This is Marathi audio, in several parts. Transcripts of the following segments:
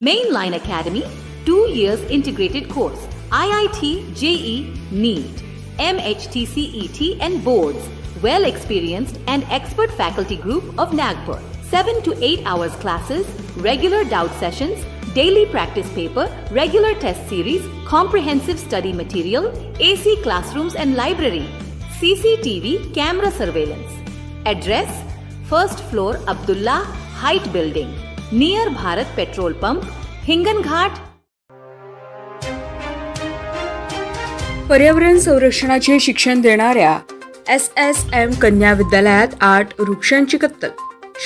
Mainline Academy, two years integrated course, IIT, JE, NEET, MHTCET and boards, well experienced and expert faculty group of Nagpur. 7 to 8 hours classes, regular doubt sessions, daily practice paper, regular test series, comprehensive study material, AC classrooms and library, CCTV camera surveillance. Address First floor Abdullah Height Building, near Bharat petrol pump Hinganghat पर्यावरण संरक्षणाचे शिक्षण देणाऱ्या एस एस एम कन्या विद्यालयात आठ वृक्षांची कत्तल.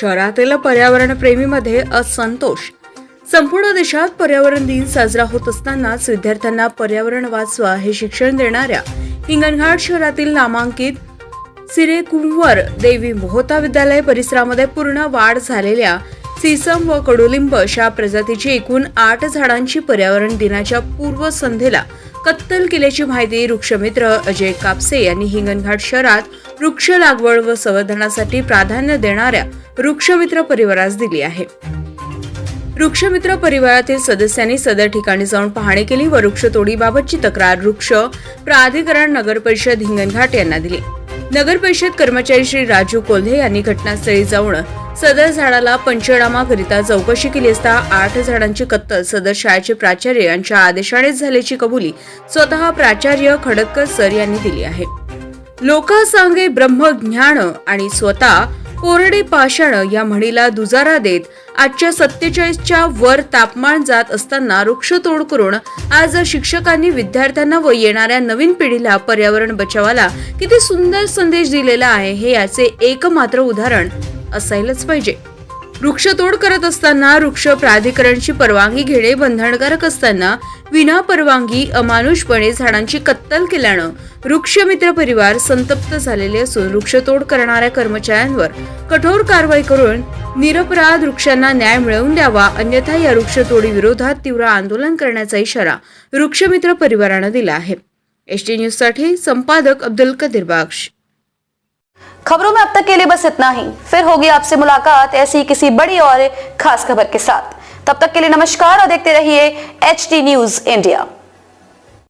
शहरातील पर्यावरणप्रेमीमध्ये असंतोष. संपूर्ण देशात पर्यावरण दिन साजरा होत असतानाच विद्यार्थ्यांना पर्यावरण वाचवा हे शिक्षण देणाऱ्या हिंगणघाट शहरातील नामांकित सिरेकुंवर देवी मोहता विद्यालय परिसरामध्ये पूर्ण वाढ झालेल्या सिसम व कडुलिंब अशा प्रजातीची एकूण आठ झाडांची पर्यावरण दिनाच्या पूर्वसंध्येला कत्तल केल्याची माहिती वृक्षमित्र अजय कापसे यांनी हिंगणघाट शहरात वृक्ष लागवड व संवर्धनासाठी प्राधान्य देणाऱ्या वृक्षमित्र परिवारास दिली आहे. वृक्षमित्र परिवारातील सदस्यांनी सदर ठिकाणी जाऊन पाहणी केली व वृक्षतोडीबाबतची तक्रार वृक्ष प्राधिकरण नगर परिषद हिंगणघाट यांना दिली. नगर परिषद कर्मचारी श्री राजू कोल्हे यांनी घटनास्थळी जाऊन सदर झाडाला पंचनामा करिता चौकशी केली असता आठ झाडांची कत्तल सदर शाळेचे प्राचार्य यांच्या आदेशानेच झाल्याची कबुली स्वतः प्राचार्य खडक्कर सर यांनी दिली आहे. लोक सांगे ब्रह्मज्ञान आणि स्वतः कोरडे पाषाण या म्हणीला दुजारा देत आजच्या सत्तेचाळीसच्या वर तापमान जात असताना वृक्षतोड करून आज शिक्षकांनी विद्यार्थ्यांना व येणाऱ्या नवीन पिढीला पर्यावरण बचावाला किती सुंदर संदेश दिलेला आहे हे याचे एकमात्र उदाहरण असायलाच पाहिजे. वृक्षतोड करत असताना वृक्ष प्राधिकरणची परवानगी घेणे बंधनकारक असताना विना परवानगी अमानुषपणे झाडांची कत्तल केल्यानं वृक्षमित्र परिवार संतप्त झालेले असून वृक्षतोड करणाऱ्या कर्मचाऱ्यांवर कठोर कारवाई करून निरपराध वृक्षांना न्याय मिळवून द्यावा अन्यथा या वृक्षतोडी विरोधात तीव्र आंदोलन करण्याचा इशारा वृक्षमित्र परिवारानं दिला आहे. एसटी न्यूजसाठी संपादक अब्दुल कदीर बख्श खबरों में अब तक के लिए बस इतना ही। फिर होगी आपसे मुलाकात ऐसी किसी बड़ी और खास खबर के साथ। तब तक के लिए नमस्कार और देखते रहिए एच टी न्यूज इंडिया।